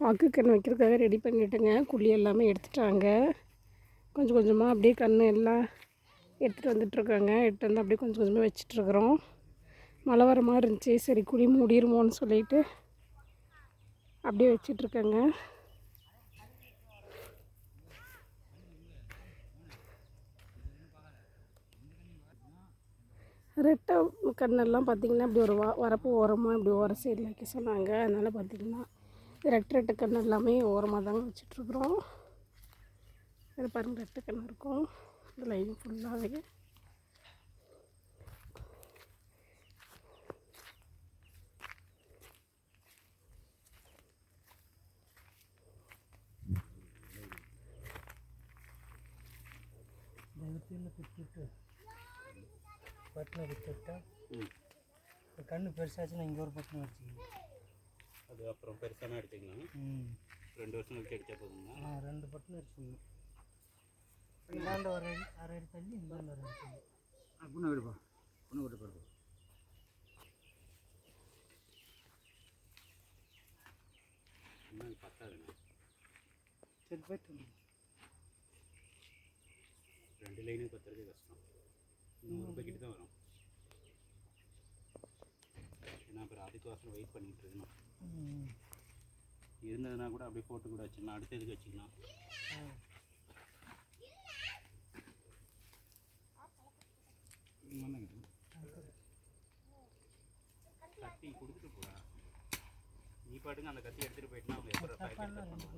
பாக்கு கண் வைக்கிறதுக்காக ரெடி பண்ணிட்டுங்க. குழி எல்லாமே எடுத்துட்டாங்க. கொஞ்சம் கொஞ்சமாக அப்படியே கண் எல்லாம் எடுத்துகிட்டு வந்துட்டுருக்காங்க. எடுத்துகிட்டு வந்து அப்படியே கொஞ்சம் கொஞ்சமாக வச்சிட்ருக்குறோம் மழை வர மாதிரி இருந்துச்சு. சரி குழி மூடிருமோன்னு சொல்லிட்டு அப்படியே வச்சிட்ருக்கேங்க ரெட்டை கண்ணெல்லாம் பார்த்திங்கன்னா இப்படி ஒரு வ வரப்பு ஓரமாக இப்படி ஓர சைடில் வைக்க சொன்னாங்க. அதனால் பார்த்திங்கன்னா ரெட்டு ரெட்டு கன்று எல்லாமே ஓரமாக தாங்க வச்சிட்ருக்குறோம். இது பாருங்கள் ரெட்டு கன்று இருக்கும். இந்த லைன் ஃபுல்லாகவே பட்டில் விட்டுட்டா? கண்ணு பெருசாச்சுன்னா இங்கே ஒரு பக்கம் வச்சுக்கணும். அது அப்புறம் பெருசான எடுத்துக்கலாம். ம். ரெண்டு வருஷம் கழிச்சு அடிச்சா போதுங்களா? ஆ ரெண்டு பட்டினை வச்சுக்கணும் இந்தாண்ட ஒரு அடி அரை அடி தள்ளி இந்தாண்ட ஒரு அடி தள்ளி. பொண்ணு விடுப்பா. பொண்ணு விட்டு போடுப்பா இன்னும் பத்தாதுண்ணா சரி போயிட்டு. ரெண்டு லைனும் பத்துறது கஷ்டம். நூறு பக்கெட்டு தான் வரும். ஏன்னா அப்புறம் அதுக்கோசரம் வெயிட் பண்ணிட்டு இருக்கணும். இருந்ததுன்னா கூட அப்படியே போட்டு கூட வச்சுக்கலாம். அடுத்ததுக்கு வச்சுக்கலாம். கத்தி கொடுத்துட்டு போடா. நீ பாட்டுங்க அந்த கத்தி எடுத்துகிட்டு போயிட்டுனா அவங்க எப்படி